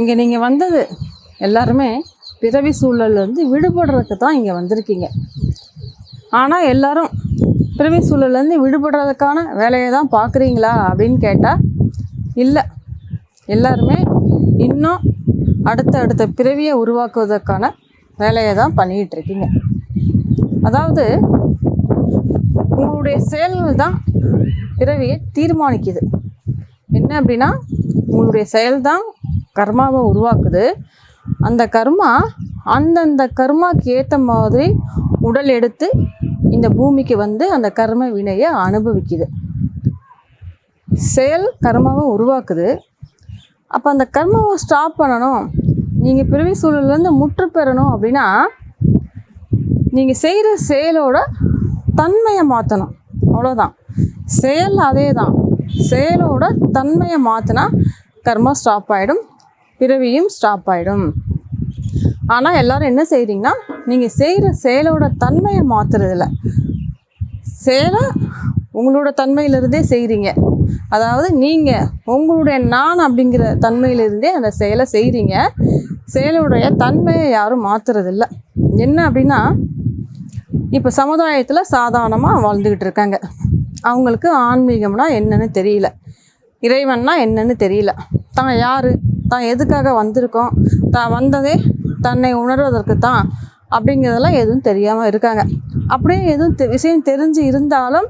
இங்கே நீங்கள் வந்தது எல்லாருமே பிறவி சூழல்லேருந்து விடுபடுறதுக்கு தான் இங்கே வந்திருக்கீங்க. ஆனால் எல்லாரும் பிறவி சூழல்லேருந்து விடுபடுறதுக்கான வேலையை தான் பார்க்குறீங்களா அப்படின்னு கேட்டால் இல்லை. எல்லாருமே இன்னும் அடுத்த அடுத்த பிறவியை உருவாக்குவதற்கான வேலையை தான் பண்ணிக்கிட்டு இருக்கீங்க அதாவது உங்களுடைய செயல்கள் தான் பிறவியை தீர்மானிக்குது. என்ன அப்படின்னா உங்களுடைய செயல் தான் கர்மாவை உருவாக்குது. அந்த கர்மா அந்தந்த கர்மாக்கு ஏற்ற மாதிரி உடல் எடுத்து இந்த பூமிக்கு வந்து அந்த கர்ம வினையை அனுபவிக்குது. செயல் கர்மாவை உருவாக்குது. அப்போ அந்த கர்மாவை ஸ்டாப் பண்ணணும். நீங்கள் பிறவி சூழல்லேருந்து முற்று பெறணும் அப்படின்னா நீங்கள் செய்கிற செயலோட தன்மையை மாற்றணும் அவ்வளோதான் செயல் அதே தான் செயலோட தன்மையை மாற்றினா கர்மா ஸ்டாப் ஆகிடும் பிறவியும் ஸ்டாப் ஆகிடும் ஆனால் எல்லோரும் என்ன செய்கிறீங்கன்னா நீங்கள் செய்கிற செயலோட தன்மையை மாற்றுறதில்ல செயலை உங்களோட தன்மையிலிருந்தே செய்கிறீங்க அதாவது நீங்கள் உங்களுடைய நான் அப்படிங்கிற தன்மையிலிருந்தே அந்த செயலை செய்கிறீங்க செயலுடைய தன்மையை யாரும் மாற்றுறதில்ல என்ன அப்படின்னா இப்போ சமுதாயத்தில் சாதாரணமாக வாழ்ந்துக்கிட்டு இருக்காங்க. அவங்களுக்கு ஆன்மீகம்னா என்னன்னு தெரியல. இறைவன்னா என்னன்னு தெரியல. தான் யார்? தான் எதுக்காக வந்திருக்கோம்? தான் வந்ததே தன்னை உணர்வதற்கு தான் அப்படிங்கிறதெல்லாம் எதுவும் தெரியாமல் இருக்காங்க. அப்படியே எதுவும் தெ- விஷயம் தெரிஞ்சு இருந்தாலும்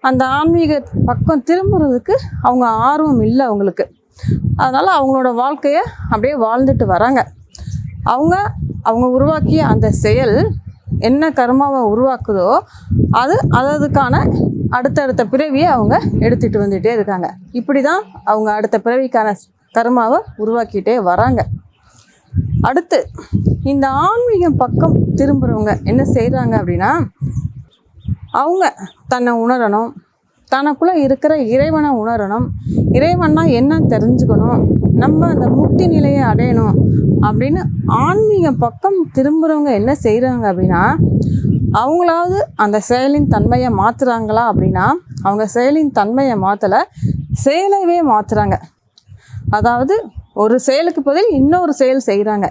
அந்த ஆன்மீக பக்கம் திரும்புறதுக்கு அவங்க ஆர்வம் இல்லை அவங்களுக்கு. அதனால் அவங்களோட வாழ்க்கையை அப்படியே வாழ்ந்துட்டு வராங்க. அவங்க அவங்க உருவாக்கிய அந்த செயல் என்ன கர்மாவை உருவாக்குதோ அது அததுக்கான அடுத்தடுத்த பிறவியை அவங்க எடுத்துகிட்டு வந்துகிட்டே இருக்காங்க. இப்படி தான் அவங்க அடுத்த பிறவிக்கான கர்மாவை உருவாக்கிட்டே வராங்க. அடுத்து இந்த ஆன்மீகம் பக்கம் திரும்புகிறவங்க என்ன செய்கிறாங்க அப்படின்னா அவங்க தன்னை உணரணும் தனக்குள்ளே இருக்கிற இறைவனை உணரணும் இறைவன்னா என்ன தெரிஞ்சுக்கணும் நம்ம அந்த முக்தி நிலையை அடையணும் அப்படின்னு ஆன்மீக பக்கம் திரும்புகிறவங்க என்ன செய்கிறாங்க அப்படின்னா அவங்களாவது அந்த செயலின் தன்மையை மாற்றுறாங்களா அப்படின்னா அவங்க செயலின் தன்மையை மாற்றலை செயலவே மாற்றுறாங்க அதாவது ஒரு செயலுக்கு பதில் இன்னொரு செயல் செய்கிறாங்க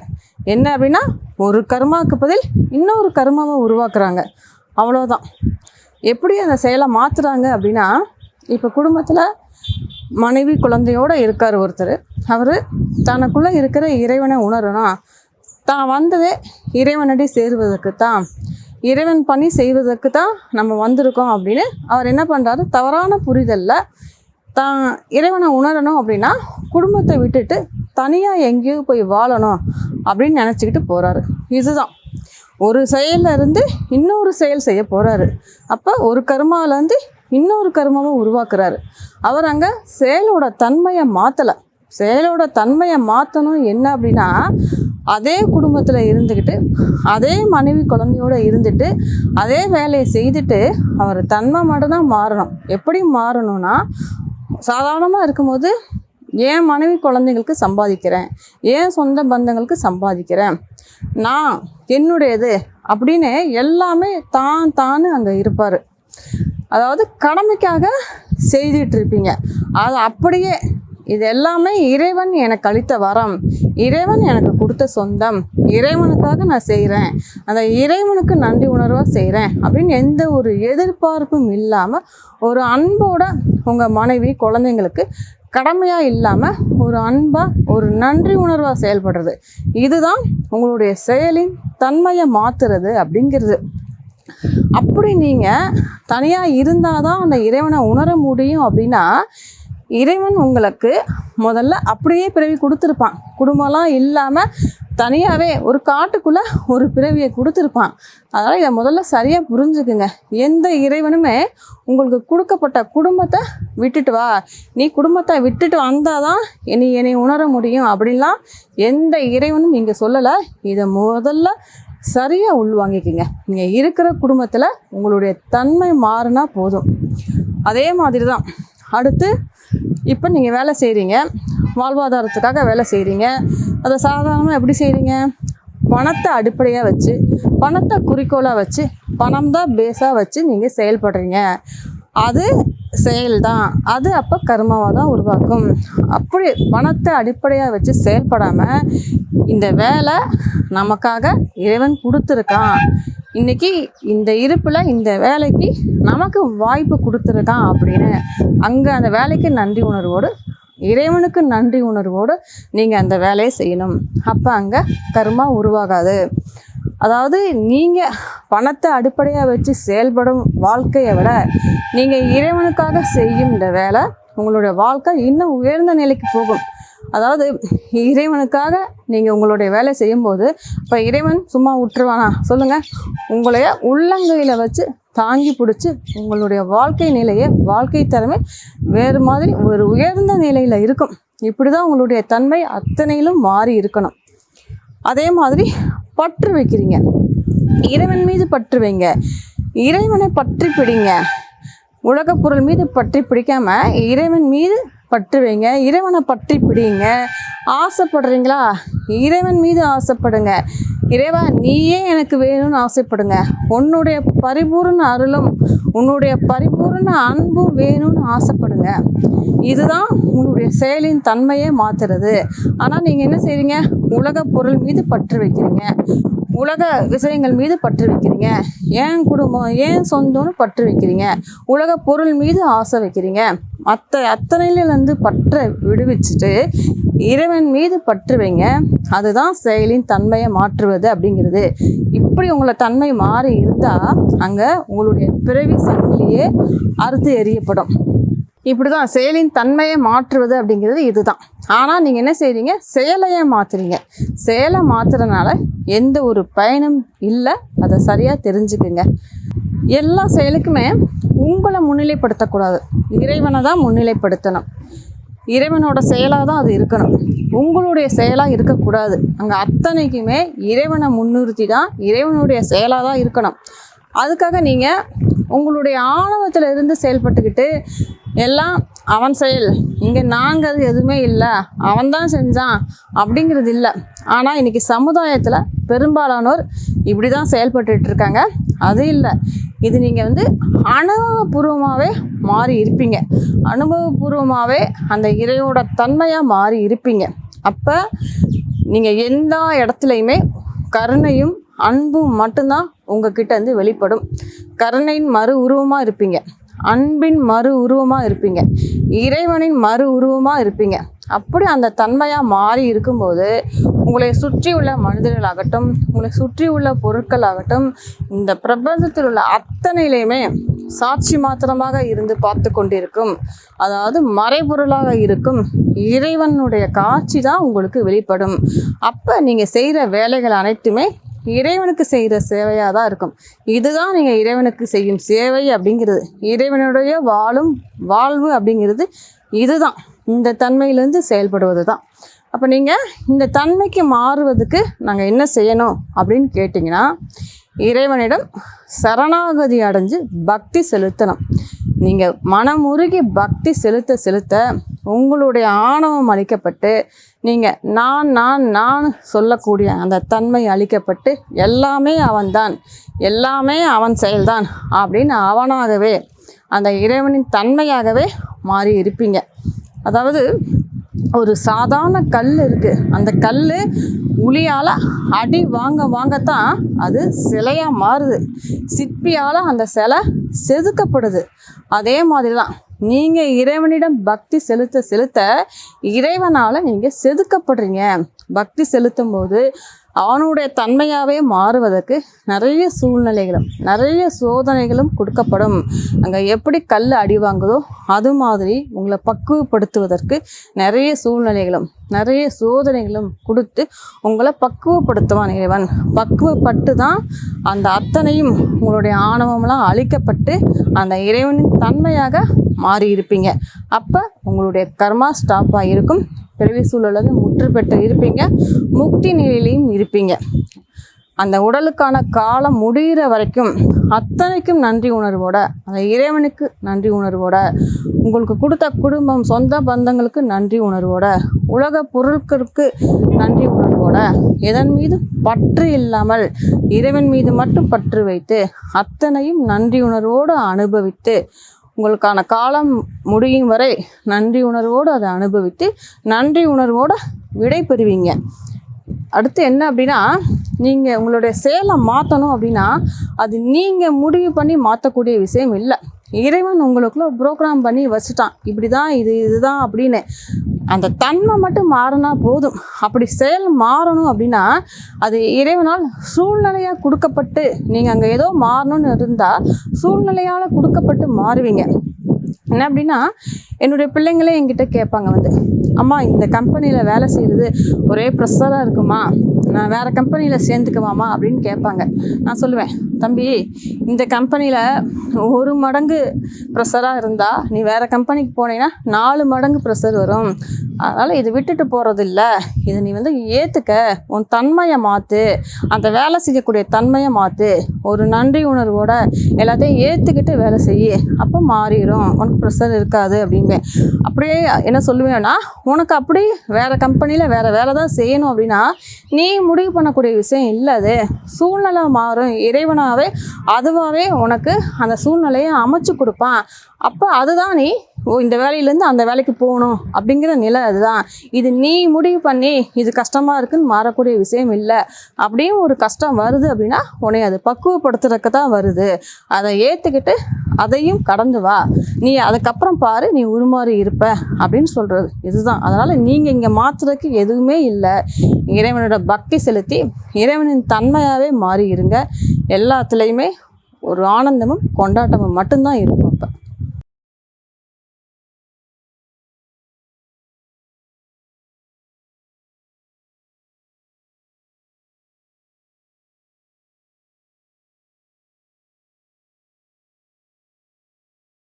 என்ன அப்படின்னா ஒரு கர்மாவுக்கு பதில் இன்னொரு கர்மாவை உருவாக்குறாங்க. அவ்வளோதான் எப்படி அந்த செயலை மாற்றுறாங்க அப்படின்னா இப்போ குடும்பத்தில் மனைவி குழந்தையோடு இருக்கார் ஒருத்தர். அவர் தனக்குள்ளே இருக்கிற இறைவனை உணரணும் தான் வந்ததே இறைவனடி சேருவதற்கு தான் இறைவன் பணி செய்வதற்கு தான் நம்ம வந்திருக்கோம் அப்படின்னு அவர் என்ன பண்ணுறாரு தவறான புரிதலில் தான் இறைவனை உணரணும் அப்படின்னா குடும்பத்தை விட்டுட்டு தனியாக எங்கேயோ போய் வாழணும் அப்படின்னு நினச்சிக்கிட்டு போகிறாரு இதுதான். ஒரு செயல்ல இருந்து இன்னொரு செயல் செய்ய போகிறாரு அப்போ ஒரு கர்மாவிலேருந்து இன்னொரு கர்மாவை உருவாக்குறாரு. அவர் அங்கே செயலோட தன்மையை மாற்றலை செயலோட தன்மையை மாற்றணும் என்ன அப்படின்னா அதே குடும்பத்தில் இருந்துக்கிட்டு அதே மனைவி குழந்தையோட இருந்துட்டு அதே வேலையை செய்துட்டு அவர் தன்மை மட்டும்தான் மாறணும். எப்படி மாறணும்னா சாதாரணமாக இருக்கும்போது என் மனைவி குழந்தைங்களுக்கு சம்பாதிக்கிறேன். என் சொந்த பந்தங்களுக்கு சம்பாதிக்கிறேன். நான் என்னுடையது அப்படின்னு எல்லாமே தான் தான் அங்கே இருப்பார். அதாவது கடமைக்காக செய்துட்டு இருப்பீங்க. அது அப்படியே இது எல்லாமே இறைவன் எனக்கு அளித்த வரம். இறைவன் எனக்கு கொடுத்த சொந்தம். இறைவனுக்காக நான் செய்கிறேன் அந்த இறைவனுக்கு நன்றி உணர்வாக செய்கிறேன் அப்படின்னு எந்த ஒரு எதிர்பார்ப்பும் இல்லாமல் ஒரு அன்போட உங்கள் மனைவி குழந்தைங்களுக்கு கடமையாக இல்லாமல் ஒரு அன்பாக ஒரு நன்றி உணர்வாக செயல்படுறது. இதுதான் உங்களுடைய செயலின் தன்மையை மாற்றுறது அப்படிங்கிறது. அப்படி நீங்கள் தனியாக இருந்தால் தான் அந்த இறைவனை உணர முடியும் அப்படின்னா இறைவன் உங்களுக்கு முதல்ல அப்படியே பிறவி கொடுத்துருப்பான். குடும்பம்லாம் இல்லாமல் தனியாகவே ஒரு காட்டுக்குள்ளே ஒரு பிறவியை கொடுத்துருப்பான். அதனால் இதை முதல்ல சரியாக புரிஞ்சுக்குங்க. எந்த இறைவனுமே உங்களுக்கு கொடுக்கப்பட்ட குடும்பத்தை விட்டுட்டு வா. நீ குடும்பத்தை விட்டுட்டு வந்தால் தான் என்னை என்னை உணர முடியும் அப்படின்லாம் எந்த இறைவனும் இங்கே சொல்லலை. இதை முதல்ல சரியாக உள்வாங்கிக்கிங்க நீங்கள் இருக்கிற குடும்பத்தில் உங்களுடைய தன்மை மாறினா போதும். அதே மாதிரி தான் அடுத்து இப்போ நீங்கள் வேலை செய்கிறீங்க வாழ்வாதாரத்துக்காக வேலை செய்கிறீங்க அதை சாதாரணமாக எப்படி செய்கிறீங்க பணத்தை அடிப்படையாக வச்சு பணத்தை குறிக்கோளாக வச்சு பணம் தான் பேஸாக வச்சு நீங்கள் செயல்படுறீங்க. அது செயல்தான். அது அப்போ கர்மாவாக தான் உருவாக்கும். அப்படி பணத்தை அடிப்படையாக வச்சு செயல்படாமல் இந்த வேலை நமக்காக இறைவன் கொடுத்துருக்கான். இன்றைக்கி இந்த இருப்பில் இந்த வேலைக்கு நமக்கு வாய்ப்பு கொடுத்துருக்கான் அப்படின்னு அங்கே அந்த வேலைக்கு நன்றி உணர்வோடு இறைவனுக்கு நன்றி உணர்வோடு நீங்கள் அந்த வேலையை செய்யணும். அப்போ அங்கே கர்மா உருவாகாது. அதாவது நீங்கள் பணத்தை அடிப்படையாக வச்சு செயல்படும் வாழ்க்கையை விட நீங்கள் இறைவனுக்காக செய்யும் இந்த வேலை உங்களுடைய வாழ்க்கை இன்னும் உயர்ந்த நிலைக்கு போகும். அதாவது இறைவனுக்காக நீங்கள் உங்களுடைய வேலை செய்யும்போது இப்போ இறைவன் சும்மா விட்டுருவானா? சொல்லுங்கள் உங்களைய உள்ளங்கையில் வச்சு தாங்கி பிடிச்சி உங்களுடைய வாழ்க்கை நிலையை வாழ்க்கை திறமை வேறு மாதிரி ஒரு உயர்ந்த நிலையில் இருக்கும். இப்படி தான் உங்களுடைய தன்மை அத்தனையிலும் மாறி இருக்கணும். அதே மாதிரி பற்று வைக்கிறீங்க. இறைவன் மீது பற்று வைங்க. இறைவனை பற்றி பிடிங்க. உலகப் பொருள் மீது பற்றி பிடிக்காம இறைவன் மீது பற்று வைங்க இறைவனை பற்றி பிடிங்க. ஆசைப்படுறீங்களா? இறைவன் மீது ஆசைப்படுங்க. இறைவா நீயே எனக்கு வேணும்னு ஆசைப்படுங்க. உன்னுடைய பரிபூர்ண அருளும் உன்னுடைய பரிபூர்ண அன்பும் வேணும்னு ஆசைப்படுங்க. இதுதான் உங்களுடைய செயலின் தன்மையே மாற்றுறது ஆனால் நீங்கள் என்ன செய்றீங்க? உலக பொருள் மீது பற்று வைக்கிறீங்க. உலக விஷயங்கள் மீது பற்று வைக்கிறீங்க. ஏன் குடும்பம் ஏன் சொந்தம்னு பற்று வைக்கிறீங்க. உலக பொருள் மீது ஆசை வைக்கிறீங்க. மற்ற அத்தனையிலேருந்து பற்றை விடுவிச்சுட்டு இறைவன் மீது பற்று வைங்க. அதுதான் செயலின் தன்மையை மாற்றுவது அப்படிங்கிறது. இப்படி உங்களை தன்மை மாறி இருந்தால் அங்கே உங்களுடைய பிறவி சங்கிலியே அறுத்து எறியப்படும். இப்படி தான் செயலின் தன்மையை மாற்றுவது அப்படிங்கிறது இதுதான். ஆனால் நீங்கள் என்ன செய்கிறீங்க செயலையே மாற்றுறீங்க செயலை மாற்றுறதுனால எந்த ஒரு பயனும் இல்லை. அதை சரியாக தெரிஞ்சுக்குங்க. எல்லா செயலுக்குமே உங்களை முன்னிலைப்படுத்தக்கூடாது. இறைவனை தான் முன்னிலைப்படுத்தணும். இறைவனோட செயலாக தான் அது இருக்கணும். உங்களுடைய செயலாக இருக்கக்கூடாது. அங்கே அத்தனைக்குமே இறைவனை முன்னிறுத்தி தான் இறைவனுடைய செயலாக தான் இருக்கணும். அதுக்காக நீங்கள் உங்களுடைய ஆணவத்தில் இருந்து செயல்பட்டுக்கிட்டு எல்லாம் அவன் செயல். இங்கே நாங்கள் எதுவுமே இல்லை. அவன் தான் செஞ்சான் அப்படிங்கிறது இல்லை. ஆனால் இன்றைக்கி சமுதாயத்தில் பெரும்பாலானோர் இப்படி தான் செயல்பட்டுட்டு இருக்காங்க. அது இல்லை. இது நீங்கள் வந்து அனுபவபூர்வமாகவே மாறி இருப்பீங்க. அனுபவபூர்வமாகவே அந்த இறையோட தன்மையாக மாறி இருப்பீங்க. அப்போ நீங்கள் எந்த இடத்துலையுமே கருணையும் அன்பும் மட்டும்தான் உங்ககிட்ட வந்து வெளிப்படும். கருணையின் மறு உருவமாக இருப்பீங்க. அன்பின் மறு உருவமாக இருப்பீங்க. இறைவனின் மறு உருவமாக இருப்பீங்க. அப்படி அந்த தன்மையாக மாறி இருக்கும்போது உங்களை சுற்றி உள்ள மனிதர்களாகட்டும் உங்களை சுற்றி உள்ள பொருட்களாகட்டும் இந்த பிரபஞ்சத்தில் உள்ள அத்தனையிலையுமே சாட்சி மாத்திரமாக இருந்து பார்த்து கொண்டிருக்கும். அதாவது மறைபொருளாக இருக்கும். இறைவனுடைய காட்சி தான் உங்களுக்கு வெளிப்படும். அப்போ நீங்கள் செய்கிற வேலைகள் அனைத்துமே இறைவனுக்கு செய்கிற சேவையாக தான் இருக்கும். இதுதான் நீங்கள் இறைவனுக்கு செய்யும் சேவை அப்படிங்கிறது. இறைவனுடைய வாழும் வாழ்வு அப்படிங்கிறது இதுதான். இந்த தன்மையிலேருந்து செயல்படுவது தான் அப்போ நீங்கள் இந்த தன்மைக்கு மாறுவதுக்கு நாங்கள் என்ன செய்யணும் அப்படின்னு கேட்டிங்கன்னா இறைவனிடம் சரணாகதி அடைஞ்சு பக்தி செலுத்தணும். நீங்கள் மனமுருகி பக்தி செலுத்த செலுத்த உங்களுடைய ஆணவம் அளிக்கப்பட்டு நீங்கள் நான் நான் நான் சொல்லக்கூடிய அந்த தன்மை அளிக்கப்பட்டு எல்லாமே அவன்தான் எல்லாமே அவன் செயல்தான் அப்படின்னு அவனாகவே அந்த இறைவனின் தன்மையாகவே மாறி இருப்பீங்க. அதாவது ஒரு சாதாரண கல் இருக்குது அந்த கல் உளியால் அடி வாங்க வாங்கத்தான் அது சிலையாக மாறுது. சிற்பியால் அந்த சிலை செதுக்கப்படுது. அதே மாதிரி தான் நீங்கள் இறைவனிடம் பக்தி செலுத்த செலுத்த இறைவனால் நீங்கள் செதுக்கப்படுறீங்க. பக்தி செலுத்தும் போது அவனுடைய தன்மையாகவே மாறுவதற்கு நிறைய சூழ்நிலைகளும் நிறைய சோதனைகளும் கொடுக்கப்படும். அங்கே எப்படி கல் அடி வாங்குதோ அது மாதிரி உங்களை பக்குவப்படுத்துவதற்கு நிறைய சூழ்நிலைகளும் நிறைய சோதனைகளும் கொடுத்து உங்களை பக்குவப்படுத்துவான் இறைவன். பக்குவப்பட்டு தான் அந்த அத்தனையும் உங்களுடைய ஆணவம்லாம் அழிக்கப்பட்டு அந்த இறைவனின் தன்மையாக மாறி இருப்பீங்க அப்போ உங்களுடைய கர்மா ஸ்டாப்பாக இருக்கும் பிறவி சூழலில் முற்று பெற்று இருப்பீங்க. முக்தி நிலையிலையும் இருப்பீங்க. அந்த உடலுக்கான காலம் முடிகிற வரைக்கும் அத்தனைக்கும் நன்றி உணர்வோட அந்த இறைவனுக்கு நன்றி உணர்வோட உங்களுக்கு கொடுத்த குடும்பம் சொந்த பந்தங்களுக்கு நன்றி உணர்வோட உலக பொருட்களுக்கு நன்றி உணர்வோட எதன் மீது பற்று இல்லாமல் இறைவன் மீது மட்டும் பற்று வைத்து அத்தனையும் நன்றி உணர்வோடு அனுபவித்து உங்களுக்கான காலம் முடியும் வரை நன்றி உணர்வோடு அதை அனுபவித்து நன்றி உணர்வோடு விடை பெறுவீங்க அடுத்து என்ன அப்படின்னா நீங்கள் உங்களுடைய செயலை மாற்றணும் அப்படின்னா அது நீங்கள் முடிவு பண்ணி மாற்றக்கூடிய விஷயம் இல்லை. இறைவன் உங்களுக்குள்ள ப்ரோக்ராம் பண்ணி வச்சுட்டான். இப்படி தான் இது இதுதான் அப்படின்னு அந்த தன்மை மட்டும் மாறினா போதும். அப்படி செயல் மாறணும் அப்படின்னா அது இறைவனால் சூழ்நிலையாக கொடுக்கப்பட்டு நீங்கள் அங்கே ஏதோ மாறணும்னு இருந்தால் சூழ்நிலையால் கொடுக்கப்பட்டு மாறுவீங்க. என்ன அப்படின்னா என்னுடைய பிள்ளைங்களே என்கிட்ட கேட்பாங்க வந்து அம்மா இந்த கம்பெனியில் வேலை செய்கிறது ஒரே ப்ரெஷராக இருக்குமா? நான் வேறு கம்பெனியில் சேர்ந்துக்குவாமா? அப்படின்னு கேட்பாங்க. நான் சொல்லுவேன் தம்பி இந்த கம்பெனியில் ஒரு மடங்கு ப்ரெஷராக இருந்தால் நீ வேறு கம்பெனிக்கு போனீங்கன்னா நாலு மடங்கு ப்ரெஷர் வரும். அதனால் இது விட்டுட்டு போகிறது இல்லை. இதை நீ வந்து ஏற்றுக்க உன் தன்மையை மாற்று அந்த வேலை செய்யக்கூடிய தன்மையை மாற்று ஒரு நன்றி உணர்வோட எல்லாத்தையும் ஏற்றுக்கிட்டு வேலை செய் அப்போ மாறிடும் உனக்கு ப்ரெஷர் இருக்காது அப்படிம்பேன். அப்படியே என்ன சொல்லுவேன்னா உனக்கு அப்படி வேறு கம்பெனியில் வேறு வேலை தான் செய்யணும் அப்படின்னா நீ முடிவு பண்ணக்கூடிய விஷயம் இல்லை அது. சூழ்நிலை மாறும். இறைவனாகவே அதுவாகவே உனக்கு அந்த சூழ்நிலையை அமைச்சு கொடுப்பான். அப்போ அதுதான் நீ ஓ இந்த வேலையிலேருந்து அந்த வேலைக்கு போகணும் அப்படிங்கிற நிலை அதுதான். இது நீ முடிவு பண்ணி இது கஷ்டமாக இருக்குன்னு மாறக்கூடிய விஷயம் இல்லை. அப்படியும் ஒரு கஷ்டம் வருது அப்படின்னா உன்னை அது பக்குவப்படுத்துறதுக்கு தான் வருது. அதை ஏற்றுக்கிட்டு அதையும் கடந்து வா. நீ அதுக்கப்புறம் பாரு நீ உருமாறி இருப்ப அப்படின்னு சொல்கிறது இதுதான். அதனால் நீங்கள் இங்கே மாற்றுறதுக்கு எதுவுமே இல்லை. இறைவனோட பக்தி செலுத்தி இறைவனின் தன்மையாகவே மாறி இருங்க எல்லாத்துலேயுமே ஒரு ஆனந்தமும் கொண்டாட்டமும் மட்டும்தான் இருக்கும்.